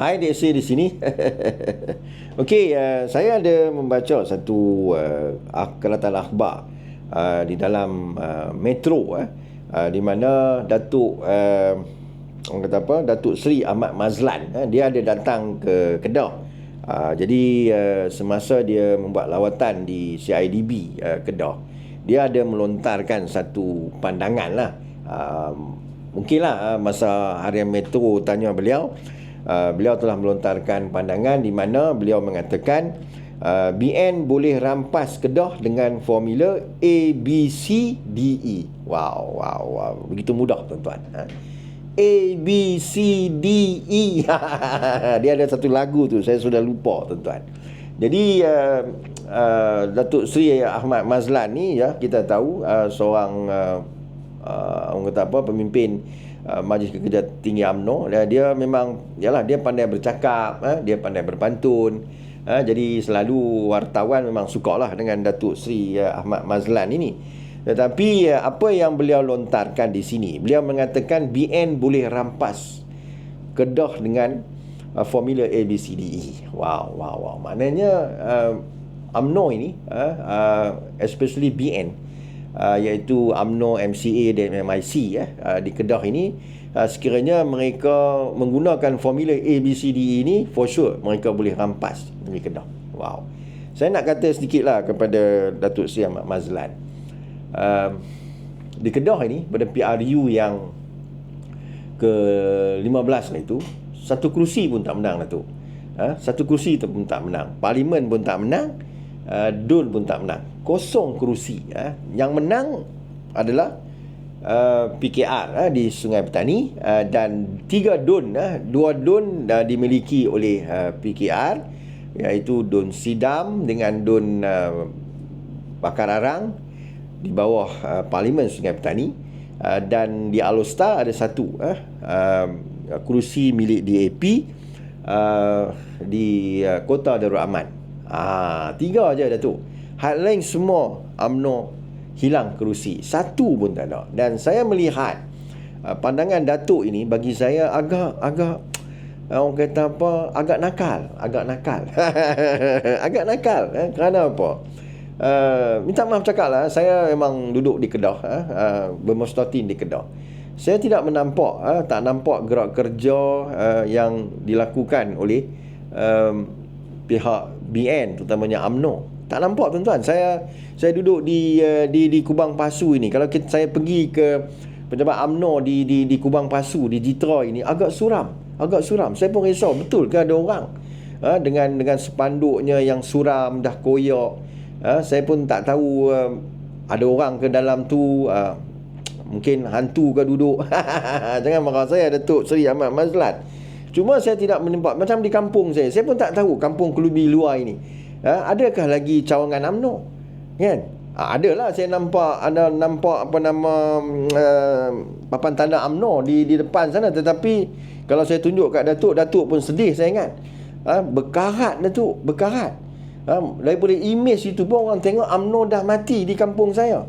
Hai Desi di sini. Okey, uh, saya ada membaca satu uh, kelatan akhbar uh, di dalam uh, metro uh, uh, di mana Datuk uh, orang kata apa? Datuk Seri Ahmad Mazlan uh, dia ada datang ke Kedah. Uh, jadi uh, semasa dia membuat lawatan di CIDB uh, Kedah, dia ada melontarkan satu pandangan lah. Uh, mungkinlah uh, masa harian metro tanya beliau, uh, beliau telah melontarkan pandangan di mana beliau mengatakan uh, BN boleh rampas Kedah dengan formula A B C D E. Wow, wow, wow. Begitu mudah tuan-tuan. Ha? A B C D E. Dia ada satu lagu tu saya sudah lupa tuan-tuan. Jadi uh, uh, Datuk Seri Ahmad Mazlan ni ya kita tahu uh, seorang uh, uh, orang kata apa pemimpin uh, Majlis Kerja Tinggi AMNO dia, dia memang yalah dia pandai bercakap uh, dia pandai berpantun. Uh, jadi selalu wartawan memang sukalah dengan Datuk Seri uh, Ahmad Mazlan ini. Tetapi uh, apa yang beliau lontarkan di sini? Beliau mengatakan BN boleh rampas Kedah dengan uh, formula ABCDE wow wow wow. Maknanya uh, AMNO ini uh, uh, especially BN uh, iaitu AMNO, MCA dan MIC ya, uh, di Kedah ini uh, sekiranya mereka menggunakan formula ABCDE ini for sure mereka boleh rampas di Kedah. Wow. Saya nak kata sedikitlah kepada Datuk Seri Ahmad Mazlan. Uh, di Kedah ini pada PRU yang ke-15 lah itu satu kerusi pun tak menang Datuk. Ha? satu kerusi pun tak menang. Parlimen pun tak menang. Uh, Dun pun tak menang kosong kerusi uh, yang menang adalah uh, PKR uh, di Sungai Petani uh, dan tiga Dun uh, dua Dun uh, dimiliki oleh uh, PKR iaitu Dun Sidam dengan Dun uh, Bakar Arang di bawah uh, Parlimen Sungai Petani. Uh, dan di Alostar ada satu uh, uh, kerusi milik DAP uh, di uh, Kota Darul Aman. Ah, tiga aja dah tu. Hal lain semua AMNO hilang kerusi. Satu pun tak ada. Dan saya melihat uh, pandangan Datuk ini bagi saya agak agak uh, orang kata apa? Agak nakal, agak nakal. agak nakal eh? kerana apa? Uh, minta maaf cakap lah Saya memang duduk di Kedah uh, uh, Bermustatin di Kedah Saya tidak menampak uh, Tak nampak gerak kerja uh, Yang dilakukan oleh um, Pihak BN terutamanya AMNO tak nampak tuan-tuan. Saya saya duduk di uh, di di Kubang Pasu ini. Kalau kita, saya pergi ke pejabat AMNO di di di Kubang Pasu di Jitra ini agak suram. Agak suram. Saya pun risau. Betul ke ada orang ha, dengan dengan spanduknya yang suram dah koyak ha, saya pun tak tahu uh, ada orang ke dalam tu uh, mungkin hantu ke duduk. Jangan marah. Saya Datuk Seri Ahmad Mazlat. Cuma saya tidak menimpak macam di kampung saya. Saya pun tak tahu kampung Kelubi luar ini. Ha, adakah lagi cawangan AMNO? Kan? Ha, adalah saya nampak ada nampak apa nama uh, papan tanda AMNO di di depan sana tetapi kalau saya tunjuk kat Datuk, Datuk pun sedih saya ingat. Ha, berkarat Datuk, berkarat. Ha, daripada imej itu pun orang tengok AMNO dah mati di kampung saya.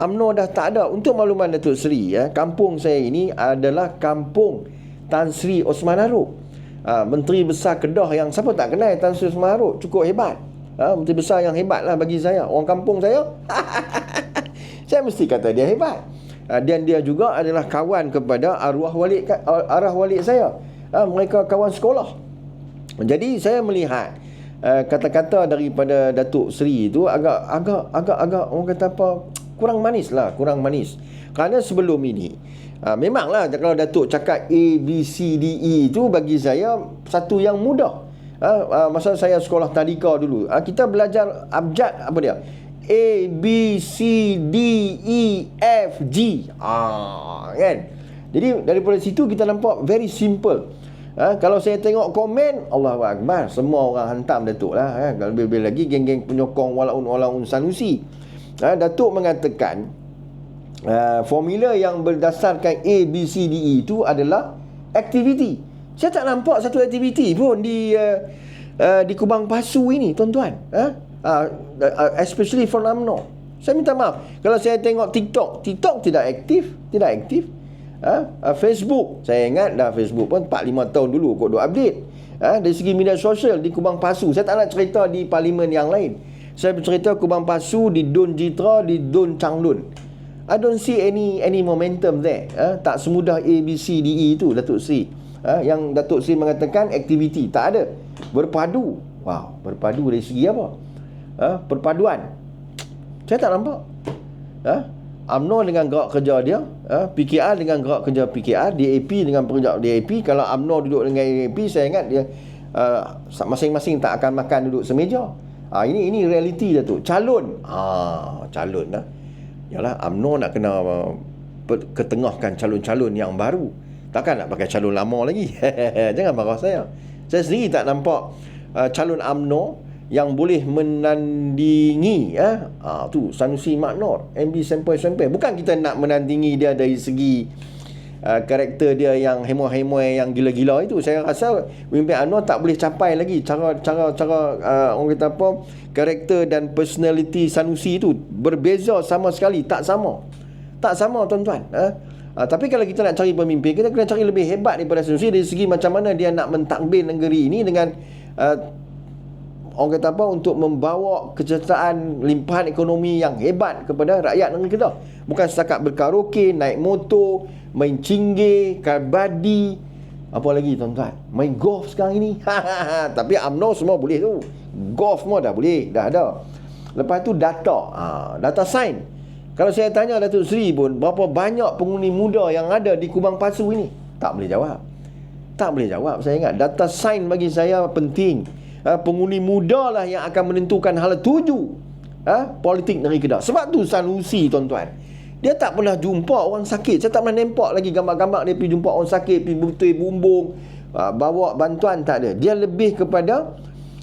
AMNO dah tak ada. Untuk makluman Datuk Seri, ya, kampung saya ini adalah kampung Tan Sri Osman Haruk ha, Menteri Besar Kedah yang siapa tak kenal Tan Sri Haruk cukup hebat. Ha, Menteri Besar yang hebat lah bagi saya. Orang kampung saya Saya mesti kata dia hebat. Ha, Dan dia juga adalah kawan kepada arwah walik, arah walik saya. Ha, Mereka kawan sekolah. Jadi saya melihat uh, Kata-kata daripada Datuk Seri itu agak agak agak agak orang kata apa? Kurang manis lah kurang manis kerana sebelum ini Ha, memanglah kalau Datuk cakap A, B, C, D, E itu bagi saya satu yang mudah. Ha, ha, masa saya sekolah tadika dulu, ha, kita belajar abjad apa dia? A, B, C, D, E, F, G. Ha, kan? Jadi daripada situ kita nampak very simple. Ha, kalau saya tengok komen, Allah Akbar, semua orang hantam Datuk lah. Ha, lebih-lebih lagi geng-geng penyokong walaun walaun Sanusi. Ha, Datuk mengatakan, uh, formula yang berdasarkan A, B, C, D, E itu adalah aktiviti. Saya tak nampak satu aktiviti pun di uh, uh, di Kubang Pasu ini, tuan-tuan. Uh, uh, uh, especially from UMNO. Saya minta maaf. Kalau saya tengok TikTok, TikTok tidak aktif. Tidak aktif. Uh, uh, Facebook, saya ingat dah Facebook pun 4-5 tahun dulu kot duk update. Ha, dari segi media sosial di Kubang Pasu. Saya tak nak cerita di parlimen yang lain. Saya bercerita Kubang Pasu di Dun Jitra, di Dun Changlun. I don't see any any momentum there. Ha, tak semudah A, B, C, D, E itu Datuk Sri. Ha, yang Datuk Sri mengatakan aktiviti. Tak ada. Berpadu. Wow, berpadu dari segi apa? Ha, perpaduan. Saya tak nampak. Ha? UMNO dengan gerak kerja dia, ha? PKR dengan gerak kerja PKR, DAP dengan pekerja DAP. Kalau UMNO duduk dengan DAP, saya ingat dia uh, masing-masing tak akan makan duduk semeja. Ha, ini ini realiti dah tu. Calon. Ha, calon dah. Yalah, UMNO nak kena ketengahkan calon-calon yang baru. Takkan nak pakai calon lama lagi. Jangan marah saya. Saya sendiri tak nampak uh, calon UMNO yang boleh menandingi ya ha, tu Sanusi Maknor MB Sempoi-Sempoi bukan kita nak menandingi dia dari segi uh, karakter dia yang hemo-hemo yang gila-gila itu saya rasa pemimpin UMNO tak boleh capai lagi cara cara cara uh, orang kata apa karakter dan personality Sanusi itu berbeza sama sekali tak sama tak sama tuan-tuan ha? Uh, tapi kalau kita nak cari pemimpin kita kena cari lebih hebat daripada Sanusi dari segi macam mana dia nak mentadbir negeri ini dengan uh, orang kata apa? Untuk membawa kejahteraan limpahan ekonomi yang hebat kepada rakyat negeri kita. Bukan setakat berkaraoke naik motor main cingge kabadi. Apa lagi tuan-tuan? Main golf sekarang ini. Tapi UMNO semua boleh tu. Golf semua dah boleh dah ada. Lepas tu data. Ha, data sign kalau saya tanya Datuk Seri pun berapa banyak penghuni muda yang ada di Kubang Pasu ini? Tak boleh jawab. Tak boleh jawab. Saya ingat data sign bagi saya penting ha, pengundi muda lah yang akan menentukan hala tuju ha, politik negeri Kedah. Sebab tu Sanusi tuan-tuan. Dia tak pernah jumpa orang sakit. Saya tak pernah nampak lagi gambar-gambar dia pergi jumpa orang sakit, pergi betul bumbung, ha, bawa bantuan tak ada. Dia lebih kepada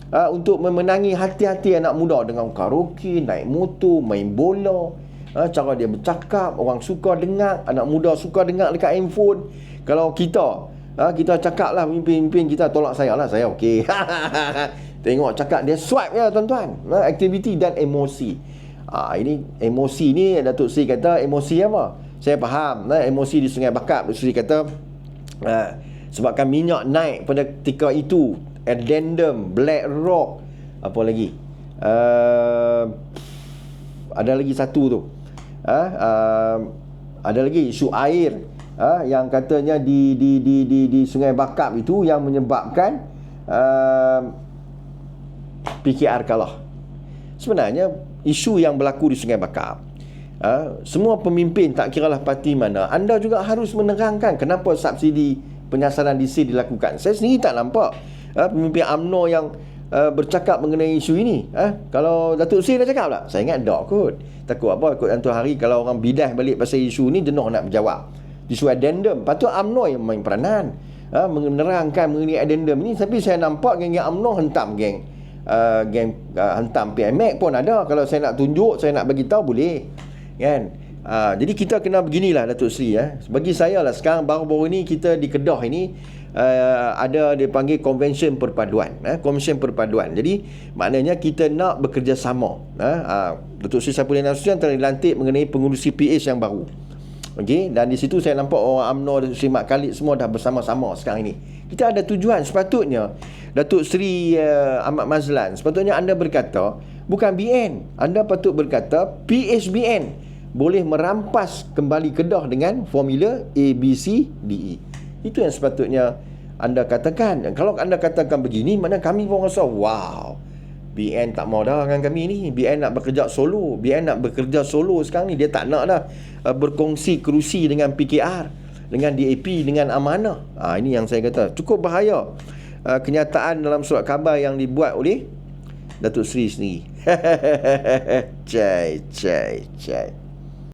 ha, untuk memenangi hati-hati anak muda dengan karaoke, naik motor, main bola. Ha, cara dia bercakap, orang suka dengar, anak muda suka dengar dekat handphone. Kalau kita ha, kita cakap lah pemimpin-pemimpin kita tolak saya lah saya okey. Tengok cakap dia swipe ya tuan-tuan. Ha, aktiviti dan emosi. Ha, ini emosi ni Datuk Sri kata emosi apa? Saya faham ha, emosi di Sungai Bakap Datuk Sri kata. Ha, sebabkan minyak naik pada ketika itu addendum black rock apa lagi? Uh, ada lagi satu tu. Ha, uh, ada lagi isu air ha, yang katanya di di di di di Sungai Bakap itu yang menyebabkan uh, PKR kalah. Sebenarnya isu yang berlaku di Sungai Bakap uh, semua pemimpin tak kiralah parti mana anda juga harus menerangkan kenapa subsidi penyasaran DC dilakukan. Saya sendiri tak nampak uh, pemimpin AMNO yang uh, bercakap mengenai isu ini. Uh, kalau Datuk Sri dah cakap tak? Saya ingat tak kot. Takut apa? Takut hantu hari kalau orang bidah balik pasal isu ni jenuh nak berjawab isu addendum. Patut UMNO yang main peranan. Ha, menerangkan mengenai addendum ni. Tapi saya nampak geng-geng UMNO hentam geng. Uh, geng uh, hentam PMX pun ada. Kalau saya nak tunjuk saya nak bagi tahu boleh. Kan? Uh, jadi kita kena beginilah Datuk Seri ya. bagi saya lah sekarang baru-baru ni kita di Kedah ini uh, ada dipanggil convention perpaduan eh, convention perpaduan. Jadi maknanya kita nak bekerjasama eh, uh, Datuk Seri Sapuddin Nasution telah dilantik mengenai pengurusi PH yang baru Okey, dan di situ saya nampak orang UMNO dan Sri Mat Khalid semua dah bersama-sama sekarang ini. Kita ada tujuan sepatutnya Datuk Seri uh, Ahmad Mazlan, sepatutnya anda berkata bukan BN, anda patut berkata PHBN boleh merampas kembali Kedah dengan formula A B C D E. Itu yang sepatutnya anda katakan. Kalau anda katakan begini, mana kami pun rasa wow. BN tak mau dah dengan kami ni. BN nak bekerja solo. BN nak bekerja solo sekarang ni Dia tak nak dah uh, Berkongsi kerusi dengan PKR Dengan DAP Dengan amanah. Ha, Ini yang saya kata. Cukup bahaya uh, Kenyataan dalam surat khabar Yang dibuat oleh Datuk Seri sendiri. Cai Cai Cai